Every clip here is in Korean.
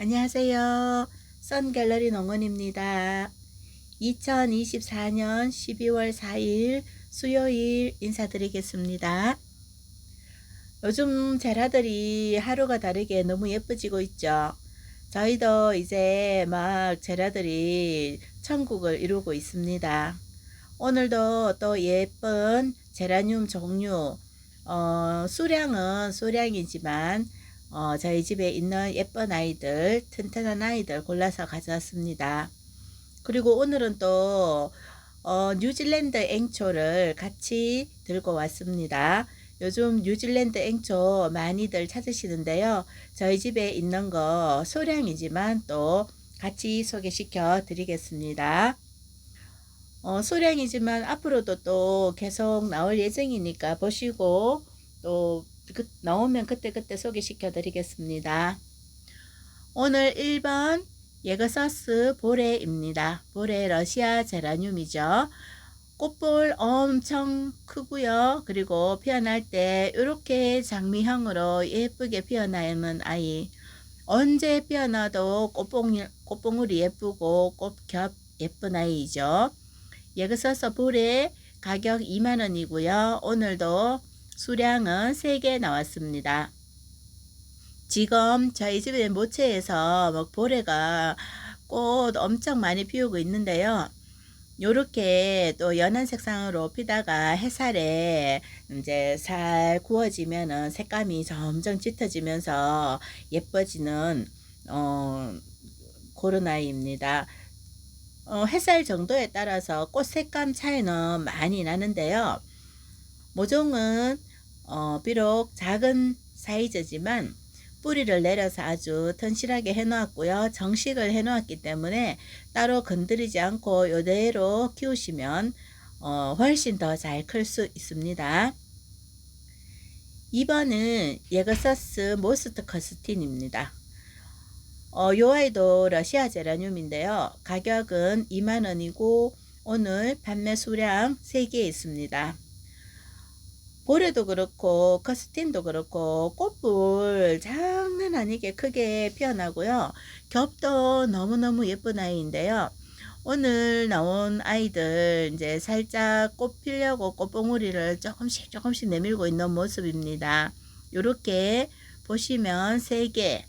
안녕하세요. 썬갤러리 농원입니다. 2024년 12월 4일 수요일 인사드리겠습니다. 요즘 제라들이 하루가 다르게 너무 예뻐지고 있죠. 저희도 이제 막 제라들이 천국을 이루고 있습니다. 오늘도 또 예쁜 제라늄 종류, 어, 수량은 수량이지만 어, 저희 집에 있는 예쁜 아이들, 튼튼한 아이들 골라서 가져왔습니다. 그리고 오늘은 또 어, 뉴질랜드 앵초를 같이 들고 왔습니다. 요즘 뉴질랜드 앵초 많이들 찾으시는데요. 저희 집에 있는 거 소량이지만 또 같이 소개시켜 드리겠습니다. 어, 소량이지만 앞으로도 또 계속 나올 예정이니까 보시고 또 그, 나오면 그때그때 소개시켜 드리겠습니다. 오늘 1번 예거서스 보레입니다. 보레 러시아 제라늄이죠. 꽃볼 엄청 크고요. 그리고 피어날 때 이렇게 장미형으로 예쁘게 피어나는 아이. 언제 피어나도 꽃봉, 꽃봉울이 예쁘고 꽃겹 예쁜 아이죠. 예거서스 보레 가격 2만원이고요. 오늘도 수량은 3개 나왔습니다. 지금 저희 집에 모체에서 뭐 보레가 꽃 엄청 많이 피우고 있는데요. 요렇게 또 연한 색상으로 피다가 햇살에 이제 살 구워지면은 색감이 점점 짙어지면서 예뻐지는 어 그런 아이입니다. 어, 햇살 정도에 따라서 꽃 색감 차이는 많이 나는데요. 모종은 어, 비록 작은 사이즈지만 뿌리를 내려서 아주 튼실하게 해 놓았고요. 정식을 해 놓았기 때문에 따로 건드리지 않고 이대로 키우시면 어, 훨씬 더 잘 클 수 있습니다. 2번은 예거서스 모스트 커스틴입니다. 어, 요 아이도 러시아 제라늄인데요. 가격은 2만원이고 오늘 판매 수량 3개 있습니다. 보레도 그렇고 커스틴도 그렇고 꽃불 장난 아니게 크게 피어나고요. 겹도 너무너무 예쁜 아이인데요. 오늘 나온 아이들 이제 살짝 꽃 피려고 꽃봉우리를 조금씩 조금씩 내밀고 있는 모습입니다. 이렇게 보시면 3개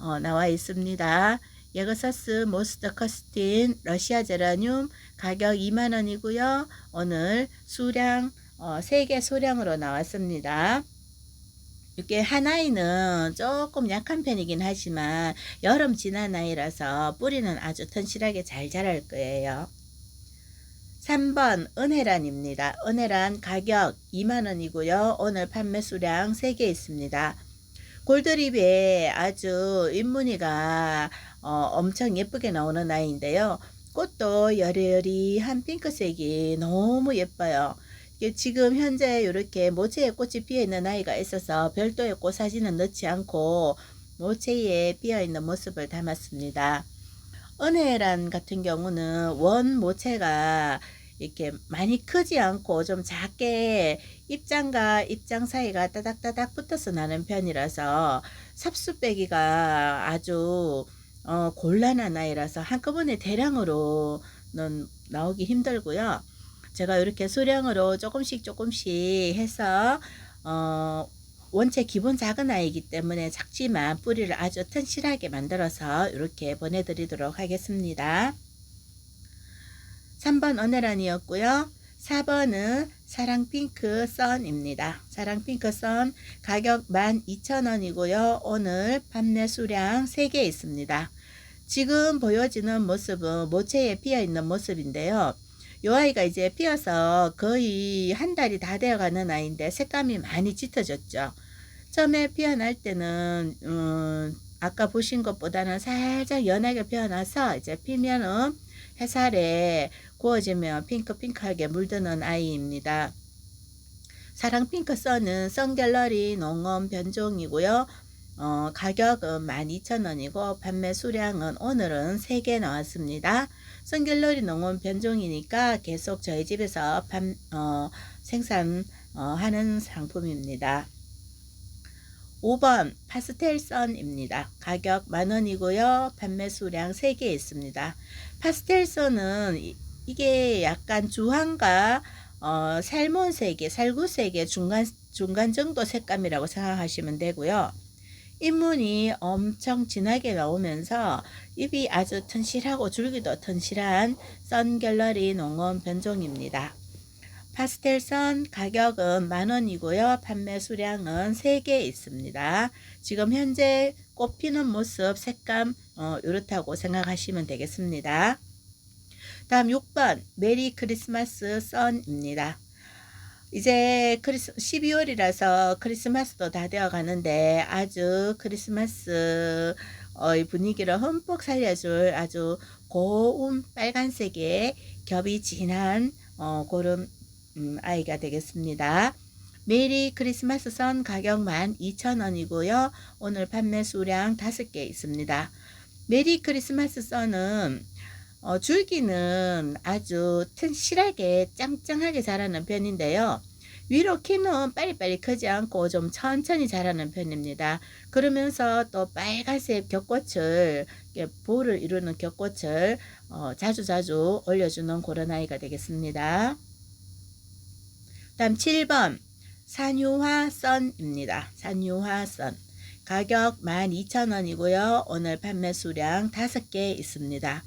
어, 나와 있습니다. 예거사스 모스터 커스틴 러시아 제라늄 가격 2만원이고요. 오늘 수량 어, 3개 소량으로 나왔습니다. 이게 하나이는 조금 약한 편이긴 하지만 여름 지난 아이라서 뿌리는 아주 튼실하게 잘 자랄 거예요. 3번 은혜란입니다. 은혜란 가격 2만원이고요. 오늘 판매 수량 3개 있습니다. 골드립에 아주 윗무늬가 어, 엄청 예쁘게 나오는 아이인데요. 꽃도 여리여리한 핑크색이 너무 예뻐요. 지금 현재 이렇게 모체에 꽃이 피어 있는 아이가 있어서 별도의 꽃 사진은 넣지 않고 모체에 피어 있는 모습을 담았습니다. 은혜란 같은 경우는 원 모체가 이렇게 많이 크지 않고 좀 작게 입장과 입장 사이가 따닥따닥 붙어서 나는 편이라서 삽수 빼기가 아주 어, 곤란한 아이라서 한꺼번에 대량으로는 나오기 힘들고요. 제가 이렇게 수량으로 조금씩 조금씩 해서 어, 원체 기본 작은 아이이기 때문에 작지만 뿌리를 아주 튼실하게 만들어서 이렇게 보내드리도록 하겠습니다. 3번 어네란이었고요. 4번은 사랑핑크 선입니다. 사랑핑크 선 가격 12,000원이고요. 오늘 판매 수량 3개 있습니다. 지금 보여지는 모습은 모체에 피어 있는 모습인데요. 이 아이가 이제 피어서 거의 한 달이 다 되어가는 아이인데 색감이 많이 짙어졌죠. 처음에 피어날 때는 음, 아까 보신 것보다는 살짝 연하게 피어나서 이제 피면은 햇살에 구워지면 핑크핑크하게 물드는 아이입니다. 사랑 핑크 선은 선갤러리 농원 변종이고요. 어, 가격은 12,000원이고 판매 수량은 오늘은 3개 나왔습니다. 선갤러리 농원 변종이니까 계속 저희 집에서 판, 어, 생산하는 어, 상품입니다. 5번 파스텔 선입니다. 가격 만원이고요. 판매 수량 3개 있습니다. 파스텔 선은 이- 이게 약간 주황과 어, 살몬색의 살구색의 중간 중간 정도 색감이라고 생각하시면 되고요. 입문이 엄청 진하게 나오면서 잎이 아주 튼실하고 줄기도 튼실한 선 갤러리 농원 변종입니다. 파스텔 선 가격은 만원이고요. 판매 수량은 3개 있습니다. 지금 현재 꽃 피는 모습, 색감 어, 이렇다고 생각하시면 되겠습니다. 다음 6번 메리 크리스마스 선입니다. 이제 크리스 12월이라서 크리스마스도 다 되어 가는데 아주 크리스마스 의 분위기를 흠뻑 살려줄 아주 고운 빨간색의 겹이 진한 어, 그런 음, 아이가 되겠습니다. 메리 크리스마스 선 가격 12,000원이고요. 오늘 판매 수량 5개 있습니다. 메리 크리스마스 선은 어, 줄기는 아주 튼실하게 짱짱하게 자라는 편인데요. 위로 키는 빨리빨리 크지 않고 좀 천천히 자라는 편입니다. 그러면서 또 빨간색 겹꽃을 볼을 이루는 겹꽃을 어, 자주 자주 올려주는 그런 아이가 되겠습니다. 다음 7번 산유화 썬입니다. 산유화 썬 가격 12,000원이고요. 오늘 판매 수량 5개 있습니다.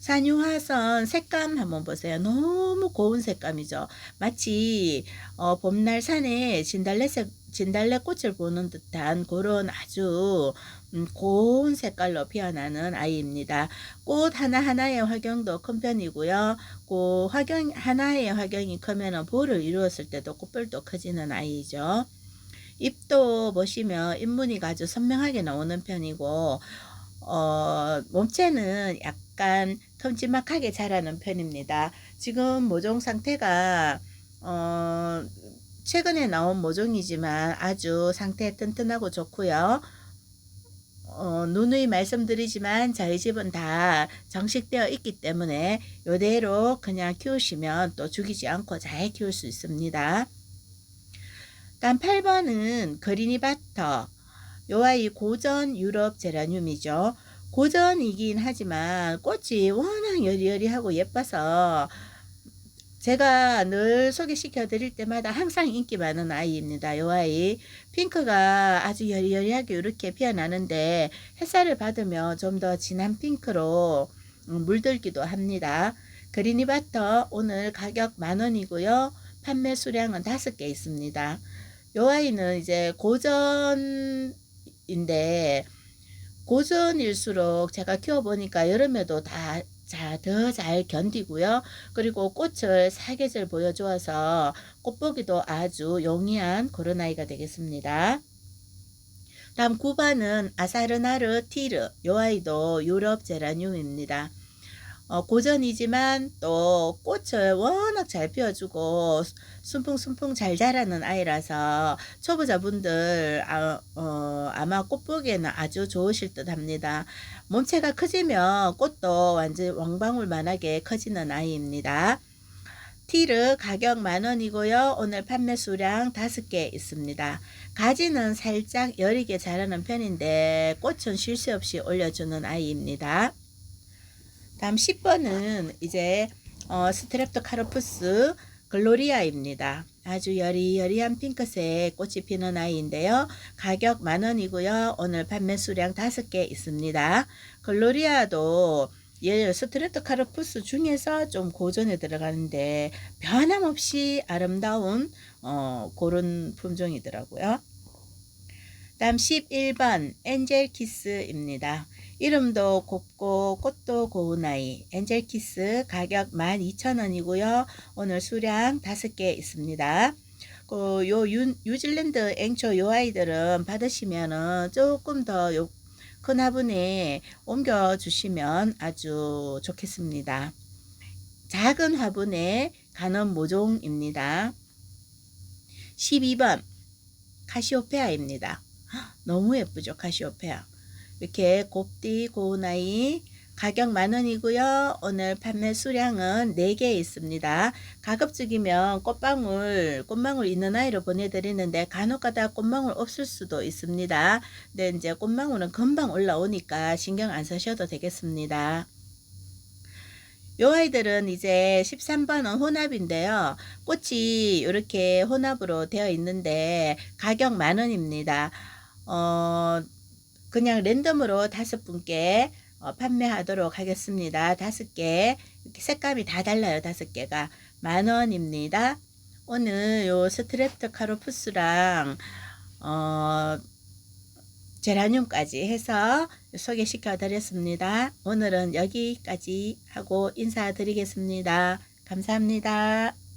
산유화선 색감 한번 보세요. 너무 고운 색감이죠. 마치 어, 봄날 산에 진달래색 진달래 꽃을 보는 듯한 그런 아주 음, 고운 색깔로 피어나는 아이입니다. 꽃 하나하나의 화경도 큰 편이고요. 그 화경 하나의 화경이 크면 볼을 이루었을 때도 꽃볼도 커지는 아이죠. 잎도 보시면 잎무늬가 아주 선명하게 나오는 편이고 어, 몸체는 약 간 큼지막하게 자라는 편입니다. 지금 모종 상태가 어, 최근에 나온 모종이지만 아주 상태 튼튼하고 좋고요. 어, 누누이 말씀드리지만 저희 집은 다 정식되어 있기 때문에 이대로 그냥 키우시면 또 죽이지 않고 잘 키울 수 있습니다. 다음 8번은 그리니바터 요 아이 고전 유럽 제라늄이죠. 고전이긴 하지만 꽃이 워낙 여리여리하고 예뻐서 제가 늘 소개시켜 드릴 때마다 항상 인기 많은 아이입니다. 요 아이 핑크가 아주 여리여리하게 이렇게 피어나는데 햇살을 받으면 좀더 진한 핑크로 음, 물들기도 합니다. 그리니바터 오늘 가격 만원이고요. 판매 수량은 다섯 개 있습니다. 요 아이는 이제 고전인데 고전일수록 제가 키워보니까 여름에도 다 더잘 견디고요. 그리고 꽃을 사계절 보여주어서 꽃보기도 아주 용이한 그런 아이가 되겠습니다. 다음 9번은 아사르나르 티르. 요 아이도 유럽 제라늄입니다. 어, 고전이지만 또 꽃을 워낙 잘 피워주고 순풍순풍 잘 자라는 아이라서 초보자분들 아, 어, 아마 꽃 보기에는 아주 좋으실 듯 합니다. 몸체가 커지면 꽃도 완전 왕방울만하게 커지는 아이입니다. 티르 가격 만원이고요. 오늘 판매 수량 5개 있습니다. 가지는 살짝 여리게 자라는 편인데 꽃은 쉴 새 없이 올려주는 아이입니다. 다음 10번은 이제 어, 스트랩토카로푸스 글로리아입니다. 아주 여리여리한 핑크색 꽃이 피는 아이인데요. 가격 만원이고요. 오늘 판매 수량 5개 있습니다. 글로리아도 예, 스트레토카로푸스 중에서 좀 고전에 들어가는데 변함없이 아름다운 어, 그런 품종이더라고요. 다음 11번 엔젤키스입니다. 이름도 곱고 꽃도 고운 아이 엔젤키스 가격 12,000원이고요. 오늘 수량 5개 있습니다. 그, 요 유, 뉴질랜드 앵초 요 아이들은 받으시면은 조금 더 요 큰 화분에 옮겨 주시면 아주 좋겠습니다. 작은 화분에 가는 모종입니다. 12번 카시오페아입니다. 너무 예쁘죠 카시오페아. 이렇게 곱디 고운 아이 가격 만원이고요. 오늘 판매 수량은 4개 있습니다. 가급적이면 꽃방울, 꽃망울 있는 아이로 보내드리는데 간혹가다 꽃망울 없을 수도 있습니다. 근데 이제 꽃망울은 금방 올라오니까 신경 안 쓰셔도 되겠습니다. 요 아이들은 이제 13번은 혼합인데요. 꽃이 이렇게 혼합으로 되어 있는데 가격 만원입니다. 어, 그냥 랜덤으로 다섯 분께 어, 판매하도록 하겠습니다. 다섯 개 색감이 다 달라요. 다섯 개가 만 원입니다. 오늘 요 스트랩트 카로푸스랑 어, 제라늄까지 해서 소개시켜 드렸습니다. 오늘은 여기까지 하고 인사드리겠습니다. 감사합니다.